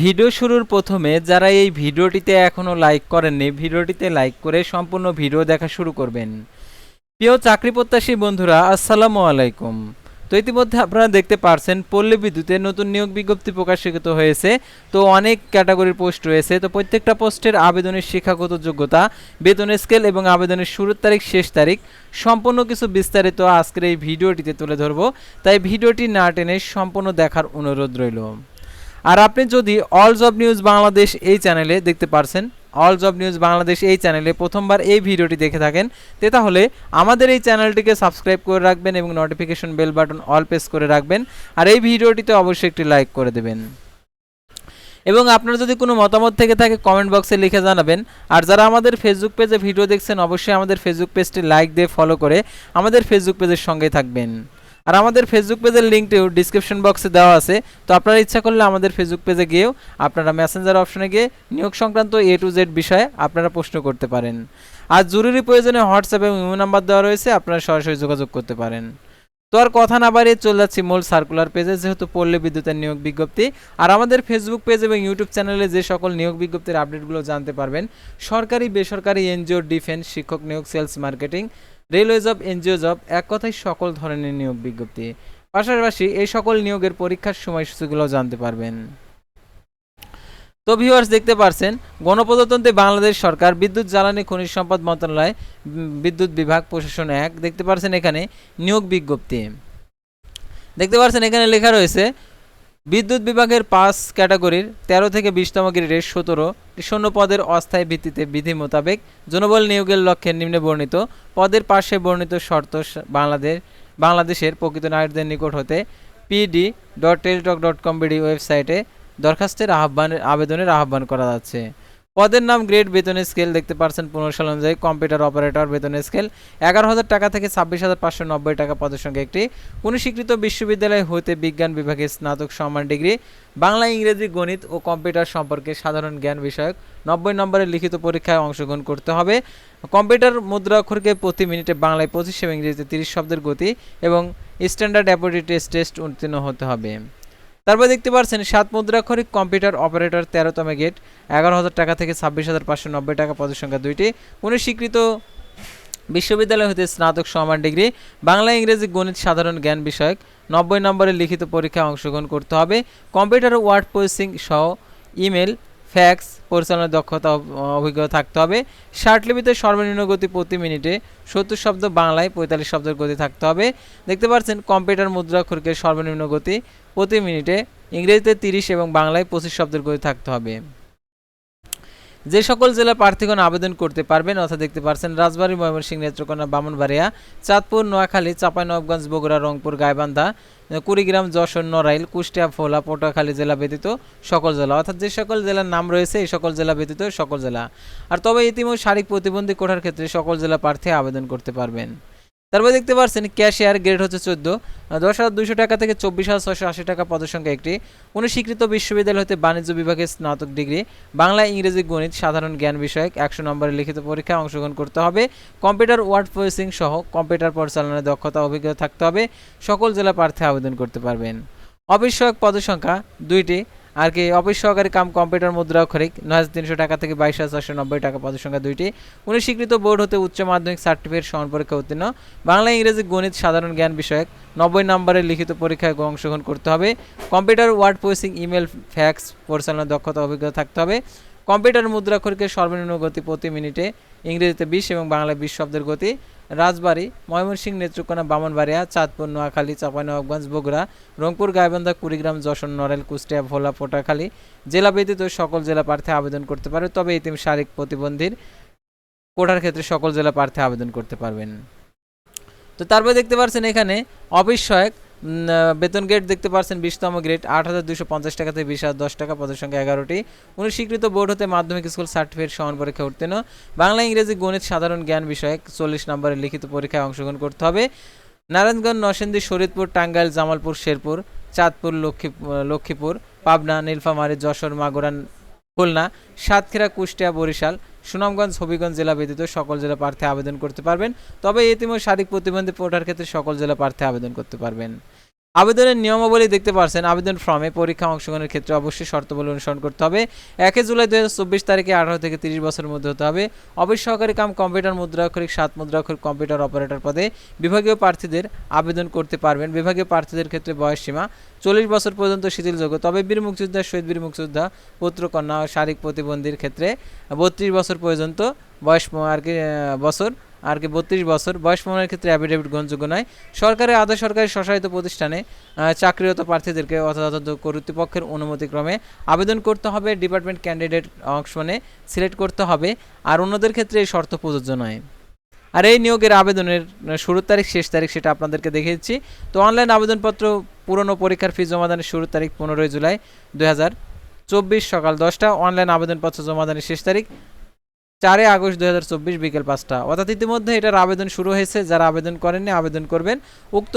Video শুরুর প্রথমে যারা এই ভিডিওটিতে এখনও লাইক করেননি, ভিডিওটিতে লাইক করে সম্পূর্ণ ভিডিও দেখা শুরু করবেন। প্রিয় চাকরি প্রত্যাশী বন্ধুরা, আসসালামু আলাইকুম। তো ইতিমধ্যে আপনারা দেখতে পারছেন, পল্লী বিদ্যুতের নতুন নিয়োগ বিজ্ঞপ্তি প্রকাশিত হয়েছে। তো অনেক ক্যাটাগরির পোস্ট রয়েছে। তো প্রত্যেকটা পোস্টের আবেদনের শিক্ষাগত যোগ্যতা, বেতন স্কেল এবং আবেদনের শুরুর তারিখ, শেষ তারিখ, সম্পূর্ণ কিছু বিস্তারিত আজকের এই ভিডিওটিতে তুলে ধরবো। তাই ভিডিওটি না টেনে সম্পূর্ণ দেখার অনুরোধ রইল। আর আপনি যদি অল জব নিউজ বাংলাদেশ এই চ্যানেলে দেখতে পারছেন অল জব নিউজ বাংলাদেশ এই চ্যানেলে প্রথমবার এই ভিডিওটি দেখে থাকেন, তে তাহলে আমাদের এই চ্যানেলটিকে সাবস্ক্রাইব করে রাখবেন এবং notification bell button all press করে রাখবেন, আর এই ভিডিওটিতে অবশ্যই একটি লাইক করে দেবেন। এবং আপনার যদি কোনো মতামত থেকে থাকে কমেন্ট বক্সে লিখে জানাবেন, আর যারা আমাদের ফেসবুক পেজে ভিডিও দেখছেন, অবশ্যই আমাদের ফেসবুক পেজটি লাইক দিয়ে ফলো করে আমাদের ফেসবুক পেজের সঙ্গে থাকবেন। আর আমাদের ফেসবুক পেজের লিঙ্কটিও ডিসক্রিপশন বক্সে দেওয়া আছে। তো আপনারা ইচ্ছা করলে আমাদের ফেসবুক পেজে গিয়েও আপনারা মেসেঞ্জার অপশনে গিয়ে নিয়োগ সংক্রান্ত এ টু জেড বিষয়ে আপনারা প্রশ্ন করতে পারেন। আর জরুরি প্রয়োজনে হোয়াটসঅ্যাপ এবং ইমো নাম্বার দেওয়া রয়েছে, আপনারা সরাসরি যোগাযোগ করতে পারেন। তো আর কথা না বাড়িয়ে চলে যাচ্ছি মূল সার্কুলার পেজে যেহেতু পল্লী বিদ্যুতের নিয়োগ বিজ্ঞপ্তি। আর আমাদের ফেসবুক পেজ এবং ইউটিউব চ্যানেলে যে সকল নিয়োগ বিজ্ঞপ্তির আপডেটগুলো জানতে পারবেন, সরকারি, বেসরকারি, এনজিও ডিফেন্স শিক্ষক নিয়োগ sales marketing railway job NGO job এক কথায় সকল ধরনের নিয়োগ বিজ্ঞপ্তি। পাশাপাশি এই সকল নিয়োগের পরীক্ষার সময়সূচিগুলো জানতে পারবেন। তো ভিউয়ার্স দেখতে পারছেন, গণপ্রজাতন্ত্রী বাংলাদেশ সরকার, বিদ্যুৎ, জ্বালানি, খনিজ সম্পদ মন্ত্রণালয়, বিদ্যুৎ বিভাগ, প্রশাসন এক। দেখতে পারছেন এখানে নিয়োগ বিজ্ঞপ্তি। দেখতে পারছেন এখানে লেখা রয়েছে বিদ্যুৎ বিভাগের পাঁচ ক্যাটাগরির তেরো থেকে বিশতম গ্রেডের সতেরো শূন্য পদের অস্থায়ী ভিত্তিতে বিধি মোতাবেক জনবল নিয়োগের লক্ষ্যে নিম্নে বর্ণিত পদের পাশে বর্ণিত শর্ত বাংলাদেশ, বাংলাদেশের প্রকৃত নাগরিকদের নিকট হতে PD dot Teletalk dot com BD ওয়েবসাইটে দরখাস্তের আহ্বানের আবেদনের আহ্বান করা যাচ্ছে। পদের নাম গ্রেড বেতন স্কেল দেখতে পারছেন পনেরো সাল অনুযায়ী কম্পিউটার অপারেটর বেতন স্কেল। এগারো হাজার টাকা থেকে ছাব্বিশ হাজার পাঁচশো নব্বই টাকা পদের সঙ্গে একটি কোনো বিশ্ববিদ্যালয় হতে বিজ্ঞান বিভাগে স্নাতক সম্মান ডিগ্রি, বাংলা, ইংরেজি, গণিত ও কম্পিউটার সম্পর্কে সাধারণ জ্ঞান বিষয়ক নব্বই নম্বরের লিখিত পরীক্ষায় অংশগ্রহণ করতে হবে। কম্পিউটার মুদ্রাক্ষরকে প্রতি মিনিটে বাংলায় পঁচিশ এবং ইংরেজিতে তিরিশ শব্দের গতি এবং স্ট্যান্ডার্ড অ্যাপোডিট টেস্ট উত্তীর্ণ হতে হবে। তারপর দেখতে পাচ্ছেন সাত মুদ্রাক্ষরিক কম্পিউটার অপারেটর তেরোতম গেট, এগারো হাজার টাকা থেকে ছাব্বিশ হাজার পাঁচশো নব্বই টাকা পদের সংখ্যা দুইটি। কোনো স্বীকৃত বিশ্ববিদ্যালয় হতে স্নাতক সমান ডিগ্রি, বাংলা, ইংরেজি, গণিত, সাধারণ জ্ঞান বিষয়ক। নব্বই নম্বরের লিখিত পরীক্ষায় অংশগ্রহণ করতে হবে। কম্পিউটার ওয়ার্ড প্রসেসিং সহ ইমেল ফ্যাক্স পরিচালনার দক্ষতা অভ- অভিজ্ঞতা থাকতে হবে। শার্ট লিপিতে সর্বনিম্ন গতি প্রতি মিনিটে সত্তর শব্দ বাংলায় পঁয়তাল্লিশ শব্দের গতি থাকতে হবে। দেখতে পাচ্ছেন কম্পিউটার মুদ্রাক্ষরকের সর্বনিম্ন গতি প্রতি মিনিটে ইংরেজিতে তিরিশ এবং বাংলায় পঁচিশ শব্দের গতি থাকতে হবে। যে সকল জেলা প্রার্থীগণ আবেদন করতে পারবেন, অর্থাৎ দেখতে পারছেন রাজবাড়ী, ময়মনসিংহ, নেত্রকোনা, বামনবাড়িয়া, চাঁদপুর, নোয়াখালী, চাঁপাইনবাবগঞ্জ, বগুড়া, রংপুর, গাইবান্ধা, কুড়িগ্রাম, যশোর, নড়াইল, কুষ্টিয়া, ভোলা, পটুয়াখালী জেলা ব্যতীত সকল জেলা। অর্থাৎ যে সকল জেলার নাম রয়েছে, এই সকল জেলা ব্যতীত সকল জেলা। আর তবে ইতিমধ্যে শারীরিক প্রতিবন্ধী কোঠার ক্ষেত্রে সকল জেলা প্রার্থী আবেদন করতে পারবেন। তারপর দেখতে পাচ্ছেন ক্যাশিয়ার গ্রেড হচ্ছে চোদ্দ দশ হাজার দুশো টাকা থেকে চব্বিশ হাজার ছশো আশি টাকা পদসংখ্যা একটি। কোনো স্বীকৃত বিশ্ববিদ্যালয় হতে বাণিজ্য বিভাগে স্নাতক ডিগ্রি, বাংলা, ইংরেজি, গণিত, সাধারণ জ্ঞান বিষয়ক, একশো নম্বরের লিখিত পরীক্ষায় অংশগ্রহণ করতে হবে। কম্পিউটার ওয়ার্ড প্রসেসিং সহ কম্পিউটার পরিচালনার দক্ষতা অভিজ্ঞতা থাকতে হবে। সকল জেলা প্রার্থী আবেদন করতে পারবেন। সহায়ক পদের দুইটি আর কি, অফিস সহকারী কাম কম্পিউটার মুদ্রা অক্ষরিক নয় হাজার তিনশো টাকা থেকে বাইশ হাজার চারশো নব্বই টাকা পদের সংখ্যা দুইটি। উনি স্বীকৃত বোর্ড হতে উচ্চ মাধ্যমিক সার্টিফিকেট সমান পরীক্ষা উত্তীর্ণ। বাংলা, ইংরেজি, গণিত, সাধারণ জ্ঞান বিষয়ক নব্বই নম্বরের লিখিত পরীক্ষায় অংশগ্রহণ করতে হবে। Computer word processing, email, fax পরিচালনার দক্ষতা অভিজ্ঞতা থাকতে হবে। কম্পিউটার মুদ্রা মুদ্রাক্ষরকে সর্বনিম্ন গতি প্রতি মিনিটে ইংরেজিতে বিশ এবং বাংলায় বিশ শব্দের গতি। রাজবাড়ী ময়মনসিংহ নেত্রকোনা বামনবাড়িয়া চাঁদপুর নোয়াখালী চাঁপাইনবাবগঞ্জ বগুড়া রংপুর গাইবান্ধা কুড়িগ্রাম যশোর নরেল কুষ্টিয়া ভোলা পটাখালী জেলা ব্যতীত সকল জেলা প্রার্থী আবেদন করতে পারবে। তবে ইতিম শারীরিক প্রতিবন্ধীর কোটার ক্ষেত্রে সকল জেলা প্রার্থী আবেদন করতে পারবেন। তো তারপরে দেখতে পাচ্ছেন এখানে আহ, বেতন গ্রেড দেখতে পাচ্ছেন বিশতম গ্রেড আট হাজার দুশো পঞ্চাশ টাকা থেকে বিশ হাজার দশ টাকা, পদের সংখ্যা এগারোটি। উনি স্বীকৃত বোর্ড হতে মাধ্যমিক স্কুল সার্টিফিকেট সমান পরীক্ষা উত্তীর্ণ। বাংলা, ইংরেজি, গণিত, সাধারণ জ্ঞান বিষয়ক চল্লিশ নম্বরের লিখিত পরীক্ষায় অংশগ্রহণ করতে হবে। নারায়ণগঞ্জ, নরসিংদী শরীদপুর টাঙ্গাইল, জামালপুর, শেরপুর, চাঁদপুর, লক্ষ্মী লক্ষ্মীপুর, পাবনা, নীলফামারী, যশোর মাগুরান খুলনা, সাতক্ষীরা, কুষ্টিয়া, বরিশাল সুনামগঞ্জ, হবিগঞ্জ জেলা ব্যতীত সকল জেলা প্রার্থী আবেদন করতে পারবেন। তবে ইতিমধ্যে শারীরিক প্রতিবন্ধী পোটার ক্ষেত্রে সকল জেলা প্রার্থী আবেদন করতে পারবেন। আবেদনের নিয়মাবলী দেখতে পারছেন, আবেদন ফর্মে পরীক্ষা অংশগ্রহণের ক্ষেত্রে অবশ্যই শর্তাবলী অনুসরণ করতে হবে। একে জুলাই দু চব্বিশ তারিখে আঠারো থেকে তিরিশ বছরের মধ্যে হতে হবে। অফিস সহকারী কাম কম্পিউটার মুদ্রাক্ষরিক সাত মুদ্রাক্ষরিক কম্পিউটার অপারেটর পদে বিভাগীয় প্রার্থীদের আবেদন করতে পারবেন। বিভাগীয় প্রার্থীদের ক্ষেত্রে বয়স সীমা চল্লিশ বছর পর্যন্ত শিথিলযোগ্য তবে বীর মুক্তিযোদ্ধা, শহীদ বীর মুক্তিযোদ্ধা পুত্রকন্যা ও শারীরিক প্রতিবন্ধীর ক্ষেত্রে বত্রিশ বছর পর্যন্ত বয়স, আর কি বছর আর কি বত্রিশ বছর। বয়স প্রমাণের ক্ষেত্রে অ্যাফিডেভিট গ্রহণযোগ্য নয়। সরকারি আধা সরকারি স্বশাসিত প্রতিষ্ঠানে চাকরিরত প্রার্থীদেরকে যথাযথ কর্তৃপক্ষের অনুমতিক্রমে আবেদন করতে হবে। ডিপার্টমেন্ট ক্যান্ডিডেট অংশনে সিলেক্ট করতে হবে। আর অন্যদের ক্ষেত্রে এই শর্ত প্রযোজ্য নয়। আর এই নিয়োগের আবেদনের শুরুর তারিখ, শেষ তারিখ সেটা আপনাদেরকে দেখিয়েছি। তো অনলাইন আবেদনপত্র, পুরনো পরীক্ষার ফি জমাদানের শুরুর তারিখ পনেরোই জুলাই দুই চব্বিশ সকাল দশটা। অনলাইন আবেদনপত্র জমাদানের শেষ তারিখ চারই আগস্ট দু হাজার চব্বিশ বিকেল পাঁচটা। অর্থাৎ ইতিমধ্যে এটার আবেদন শুরু হয়েছে। যারা আবেদন করেননি, আবেদন করবেন। উক্ত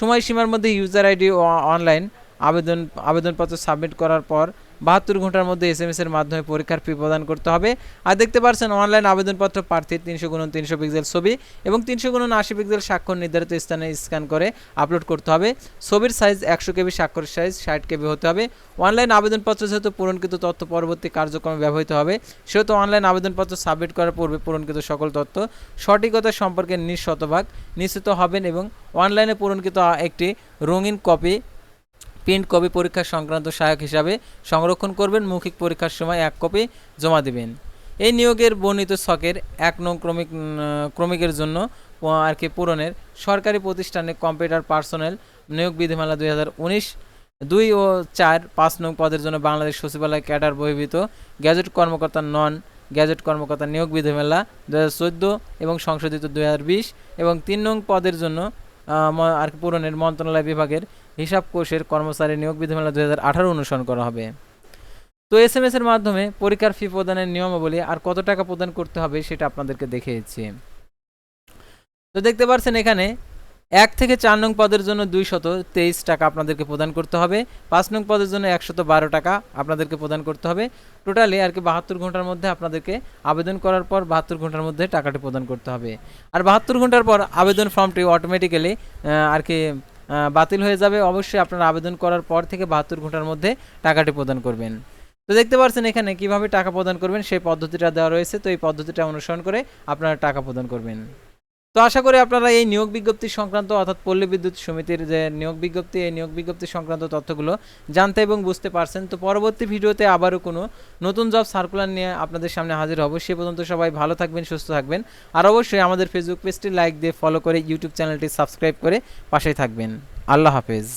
সময়সীমার মধ্যে ইউজার আইডি ও অনলাইন আবেদন আবেদনপত্র সাবমিট করার পর বাহাত্তর ঘণ্টার মধ্যে এস এম এর মাধ্যমে পরীক্ষার ফি প্রদান করতে হবে। আর দেখতে পাচ্ছেন অনলাইন আবেদনপত্র প্রার্থীর তিনশো গুণন তিনশো পিক্সেল ছবি এবং তিনশো গুণন আশি পিক্সেল স্বাক্ষর নির্ধারিত স্থানে স্ক্যান করে আপলোড করতে হবে। ছবির সাইজ একশো কেবি স্বাক্ষরের সাইজ ষাট কেবি হতে হবে। অনলাইন আবেদনপত্র যেহেতু পূরণকৃত তথ্য পরবর্তী কার্যক্রমে ব্যবহৃত হবে, সেহেতু অনলাইন আবেদনপত্র সাবমিট করার পূর্বে পূরণকৃত সকল তথ্য সঠিকতা সম্পর্কে নিঃশতভাগ নিশ্চিত হবেন এবং অনলাইনে পূরণকৃত একটি রঙিন কপি প্রিন্ট কপি পরীক্ষা সংক্রান্ত সহায়ক হিসাবে সংরক্ষণ করবেন। মৌখিক পরীক্ষার সময় এক কপি জমা দেবেন। এই নিয়োগের বর্ণিত ছকের এক নং ক্রমিক ক্রমিকের জন্য আর কি পূরণের সরকারি প্রতিষ্ঠানে কম্পিউটার পার্সোনেল নিয়োগ বিধিমালা দুই দুই ও চার পাঁচ নং পদের জন্য বাংলাদেশ সচিবালয় ক্যাডার বহির্ভূত গ্যাজেট কর্মকর্তা নন গ্যাজেট কর্মকর্তা নিয়োগ বিধিমালা দু হাজার চোদ্দ এবং সংশোধিত দুই হাজার বিশ এবং তিন নং পদের জন্য আর পূরণের মন্ত্রণালয় বিভাগের হিসাব কোষের কর্মচারী নিয়োগ বিধিমালা দুই হাজার অনুসরণ করা হবে। তো এস এম এর মাধ্যমে পরীক্ষার ফি প্রদানের নিয়মাবলী আর কত টাকা প্রদান করতে হবে সেটা আপনাদেরকে দেখিয়েছি। তো দেখতে পাচ্ছেন এখানে এক থেকে চার নং পদের জন্য দুইশত তেইশ টাকা আপনাদেরকে প্রদান করতে হবে, পাঁচ নং পদের জন্য একশত বারো টাকা আপনাদেরকে প্রদান করতে হবে। টোটালি আর কি বাহাত্তর ঘণ্টার মধ্যে আপনাদেরকে আবেদন করার পর বাহাত্তর ঘণ্টার মধ্যে টাকাটি প্রদান করতে হবে। আর বাহাত্তর ঘণ্টার পর আবেদন ফর্মটি অটোমেটিক্যালি আর কি বাতিল হয়ে যাবে, অবশ্যই আপনারা আবেদন করার পর থেকে বাহাত্তর ঘণ্টার মধ্যে টাকাটি প্রদান করবেন। তো দেখতে পাচ্ছেন এখানে কীভাবে টাকা প্রদান করবেন, সেই পদ্ধতিটা দেওয়া রয়েছে। তো এই পদ্ধতিটা অনুসরণ করে আপনারা টাকা প্রদান করবেন। তো আশা করি আপনারা এই নিয়োগ বিজ্ঞপ্তি সংক্রান্ত অর্থাৎ পল্লী বিদ্যুৎ সমিতির যে নিয়োগ বিজ্ঞপ্তি, এই নিয়োগ বিজ্ঞপ্তি সংক্রান্ত তথ্যগুলো জানতে এবং বুঝতে পারছেন। তো পরবর্তী ভিডিওতে আবারও কোনো নতুন জব সার্কুলার নিয়ে আপনাদের সামনে হাজির হব। সে পর্যন্ত সবাই ভালো থাকবেন, সুস্থ থাকবেন। আর অবশ্যই আমাদের ফেসবুক পেজটি লাইক দিয়ে ফলো করে ইউটিউব চ্যানেলটি সাবস্ক্রাইব করে পাশে থাকবেন। আল্লাহ হাফেজ।